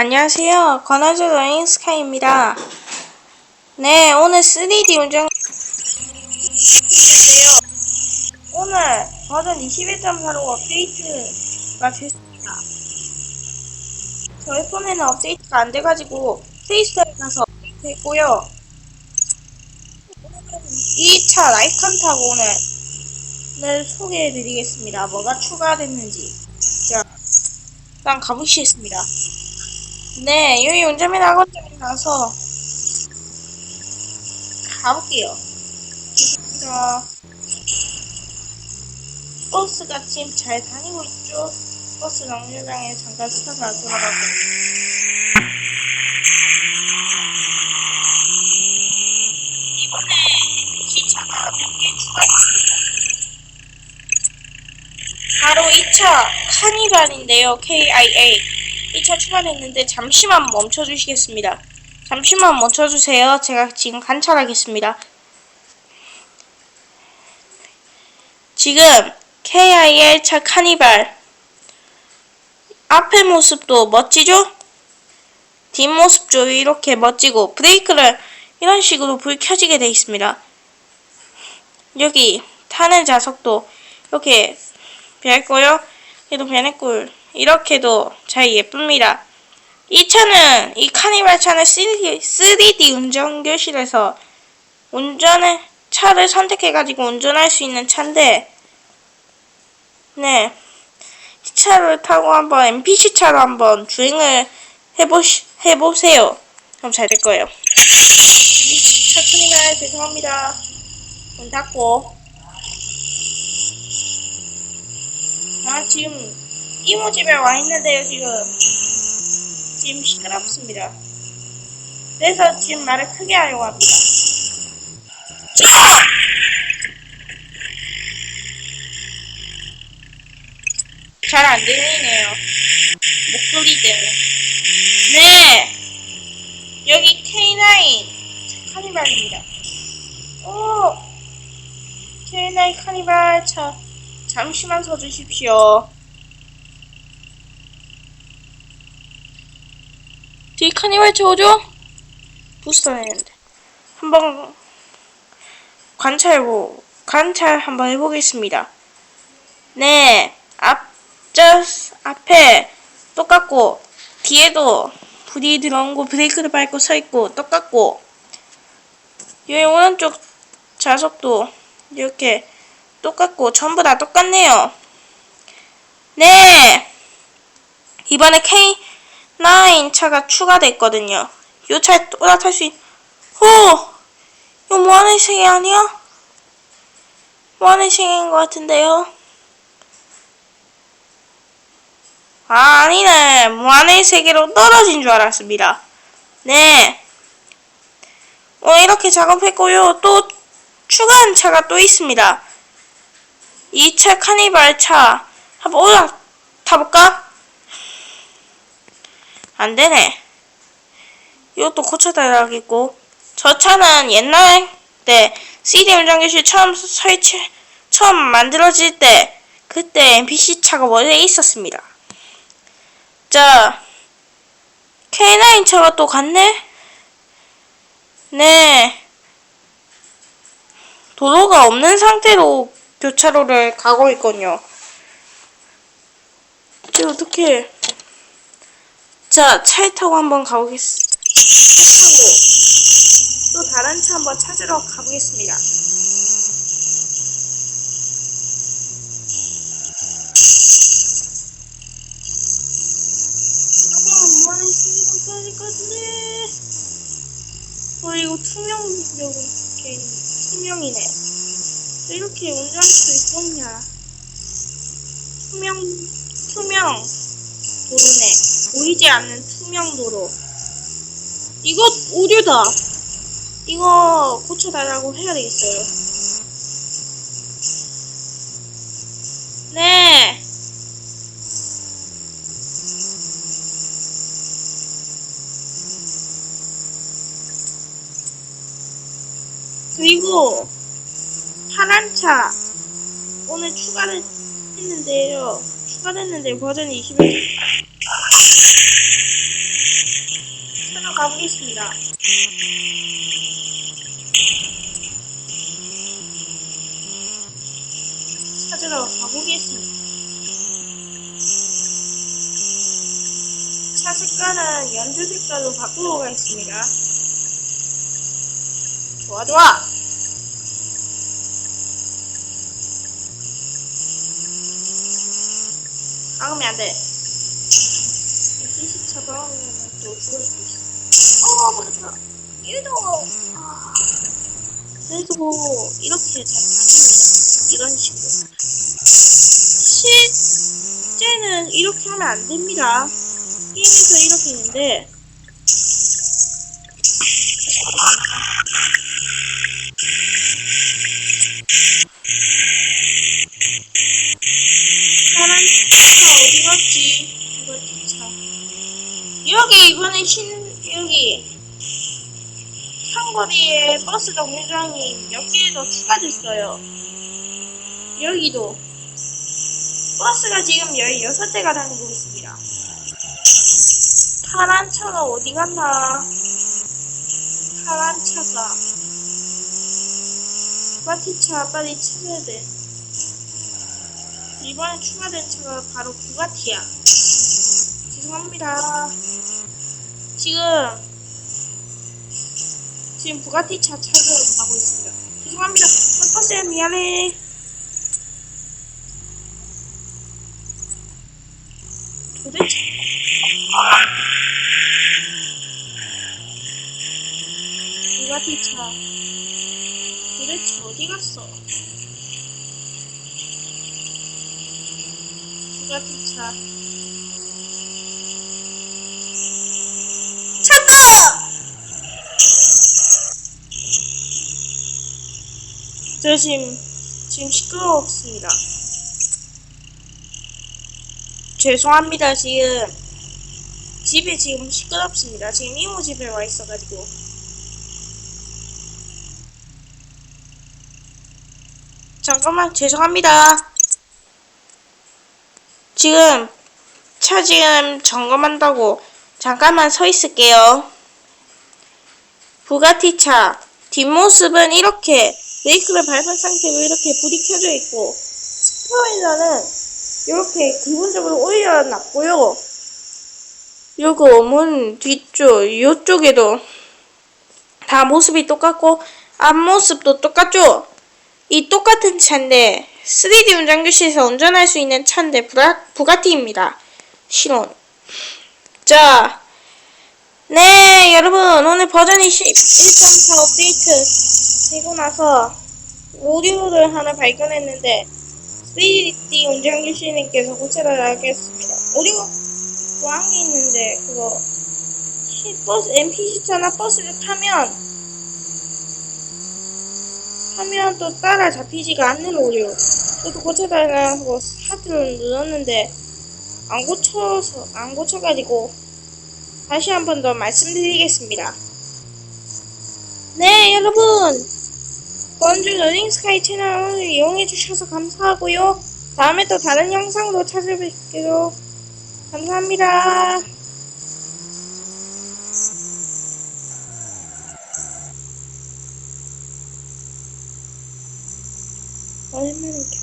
안녕하세요. 권한주 러닝 스카이입니다. 네, 오늘 3D 운전 오늘 버전 21.4로 업데이트가 됐습니다. 저희 폰에는 업데이트가 안 돼가지고 플레이스토어에 가서 업데이트 했고요. 오늘은 2차 라이칸 타고 오늘 을 소개해드리겠습니다. 뭐가 추가됐는지. 자, 일단 가보시겠습니다. 네, 여기 운전면 학원장에 가서 가볼게요. 자, 버스가 지금 잘 다니고 있죠? 버스 정류장에 잠깐 스타가 돌아가고. 바로 2차 카니발인데요. KIA. 2차 추가됐는데 잠시만 멈춰주시겠습니다. 잠시만 멈춰주세요. 제가 지금 관찰하겠습니다. 지금 KIA 1차 카니발 앞의 모습도 멋지죠? 뒷모습도 이렇게 멋지고 브레이크를 이런 식으로 불 켜지게 되어 있습니다. 여기 타는 좌석도 이렇게 밝고요. 얘도 변했고 이렇게도 잘 예쁩니다. 이 차는 이 카니발 차는 3D, 3D 운전 교실에서 운전을 차를 선택해가지고 운전할 수 있는 차인데 네. 이 차를 타고 한번 NPC 차로 한번 주행을 해보시, 해보세요. 그럼 잘 될 거예요. 이차 카니발 죄송합니다. 문 닫고 아 지금 이모 집에 와 있는데요 지금. 지금 시끄럽습니다. 그래서 지금 말을 크게 하려고 합니다. 잘 안 들리네요. 목소리 때문에. 네. 여기 K9. 카니발입니다. 오. K9 카니발. 차 잠시만 서주십시오. 뒤 카니발 쳐오죠? 부스터 했는데 한번 관찰해보 관찰 한번 해보겠습니다. 네, 앞저 앞에 똑같고 뒤에도 불이 들어온 거 브레이크를 밟고 서 있고 똑같고 여기 오른쪽 좌석도 이렇게 똑같고 전부 다 똑같네요. 네. 이번에 K9 차가 추가됐거든요. 요 차에 올라탈 수 있... 호! 이거 무한의 세계 아니야? 무한의 세계인 것 같은데요. 아, 아니네. 무한의 세계로 떨어진 줄 알았습니다. 네. 어, 이렇게 작업했고요. 또 추가한 차가 또 있습니다. 2차 카니발 차 한번 올라 타볼까? 안 되네. 이것도 고쳐 달라겠고. 저 차는 옛날 때 CD 운전교실 처음 설치, 처음 만들어질 때, 그때 NPC 차가 원래 있었습니다. 자, K9 차가 또 갔네? 네. 도로가 없는 상태로 교차로를 가고 있거든요. 이제 어떻게? 자, 차에 타고 한번 가보겠습니다. 차 타고 또 다른 차 한번 찾으러 가보겠습니다. 어, 이거 투명, 이렇게, 투명이네. 이렇게 운전할 수 있겠냐? 투명, 투명 도로네. 보이지 않는 투명 도로. 이거 오류다. 이거 고쳐달라고 해야 되겠어요. 네. 그리고 파란 차 오늘 추가를 했는데요. 추가됐는데 버전 21. 가보겠습니다. 찾으러 가보겠습니다. 차 색깔은 연두 색깔로 바꾸고 가겠습니다. 좋아, 좋아! 막으면 안 돼. 시시처럼 또 죽을 수 있어. 어, 맞았다. 얘도, 아. 그래도 이렇게 잘 다닙니다. 이런 식으로. 실제는 이렇게 하면 안 됩니다. 게임에서 이렇게 있는데, 사람 차 어디 갔지? 여기 이번에 신 여기 상거리에 버스 정류장이 몇 개 더 추가됐어요. 여기도 버스가 지금 16대가 다니고 있습니다. 파란 차가 어디 갔나? 파란 차가 부가티차 빨리 찾아야 돼. 이번에 추가된 차가 바로 부가티야. 죄송합니다. 지금 지금 부가티 차 찾으러 가고 있습니다. 죄송합니다. 버스야 미안해. 도대체 부가티 차 도대체 어디 갔어? 부가티 차 찾다! 저 지금, 지금 시끄럽습니다. 죄송합니다, 지금. 집에 지금 시끄럽습니다. 지금 이모 집에 와 있어가지고. 잠깐만, 죄송합니다. 지금, 차 지금 점검한다고 잠깐만 서 있을게요. 부가티 차 뒷모습은 이렇게 브 레이크를 밟은 상태로 이렇게 불이 켜져 있고 스포일러는 이렇게 기본적으로 올려놨고요. 요거 문 뒤쪽 이쪽에도 다 모습이 똑같고 앞모습도 똑같죠? 이 똑같은 차인데 3D 운전교실에서 운전할 수 있는 차인데 부가, 부가티입니다. 신혼. 자, 네, 여러분, 오늘 버전이 1.4 업데이트 되고 나서 오디오를 하나 발견했는데, 3D 운전교실님께서 고쳐달라겠습니다. 오디오 뭐한 게 있는데, 그거, 시- 버스, NPC차나 버스를 타면, 타면 또 따라 잡히지가 않는 오디오. 저도 고쳐달라고 하트를 눌렀는데, 안 고쳐서, 안 고쳐가지고, 다시 한 번 더 말씀드리겠습니다. 네, 여러분! 원주 러닝 스카이 채널을 이용해주셔서 감사하고요. 다음에 또 다른 영상으로 찾아뵐게요. 감사합니다. 얼마나